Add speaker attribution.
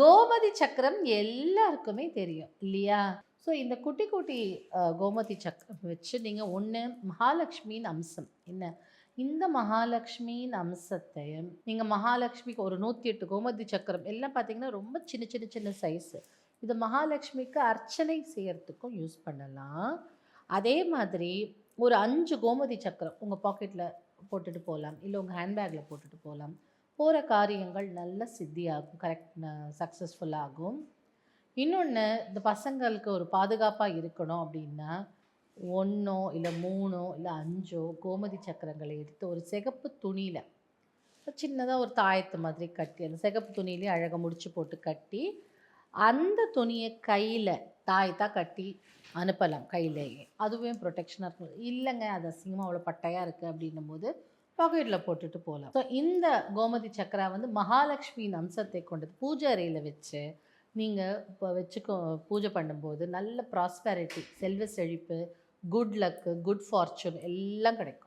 Speaker 1: கோமதி சக்கரம் எல்லாருக்குமே தெரியும் இல்லையா? ஸோ இந்த குட்டி குட்டி கோமதி சக்கரம் வச்சு நீங்கள் ஒன்று மகாலட்சுமியின் அம்சம். என்ன? இந்த மகாலட்சுமியின் அம்சத்தை நீங்கள் மகாலட்சுமிக்கு ஒரு நூற்றி எட்டு கோமதி சக்கரம் எல்லாம் பார்த்தீங்கன்னா ரொம்ப சின்ன சின்ன சின்ன சைஸு இது மகாலட்சுமிக்கு அர்ச்சனை செய்கிறதுக்கும் யூஸ் பண்ணலாம். அதே மாதிரி ஒரு அஞ்சு கோமதி சக்கரம் உங்கள் பாக்கெட்டில் போட்டுட்டு போகலாம் இல்லை உங்கள் ஹேண்ட்பேக்கில் போட்டுட்டு போகலாம் போகிற காரியங்கள் நல்ல சித்தியாகும் கரெக்ட் சக்ஸஸ்ஃபுல்லாகும் இன்னொன்று இந்த பசங்களுக்கு ஒரு பாதுகாப்பாக இருக்கணும் அப்படின்னா ஒன்றோ இல்லை மூணோ இல்லை அஞ்சோ கோமதி சக்கரங்களை எடுத்து ஒரு சிகப்பு துணியில் சின்னதாக ஒரு தாயத்து மாதிரி கட்டி அந்த சிகப்பு துணியிலே அழகாக முடிச்சு போட்டு கட்டி அந்த துணியை கையில் தாயத்தாக கட்டி அனுப்பலாம் கையிலேயே. அதுவே ப்ரொடெக்ஷனாக இருக்கும். இல்லைங்க அது அசிங்கமாக அவ்வளோ பட்டையாக இருக்குது அப்படின்னும் போது பாக்கெட்டில் போட்டுட்டு போகலாம் ஸோ இந்த கோமதி சக்கரா வந்து மகாலட்சுமியின் அம்சத்தை கொண்டது. பூஜை அறையில் வச்சு நீங்கள் இப்போ வச்சுக்கோ பூஜை பண்ணும்போது நல்ல ப்ராஸ்பெரிட்டி செல்வ செழிப்பு குட் லக்கு குட் ஃபார்ச்சூன் எல்லாம் கிடைக்கும்.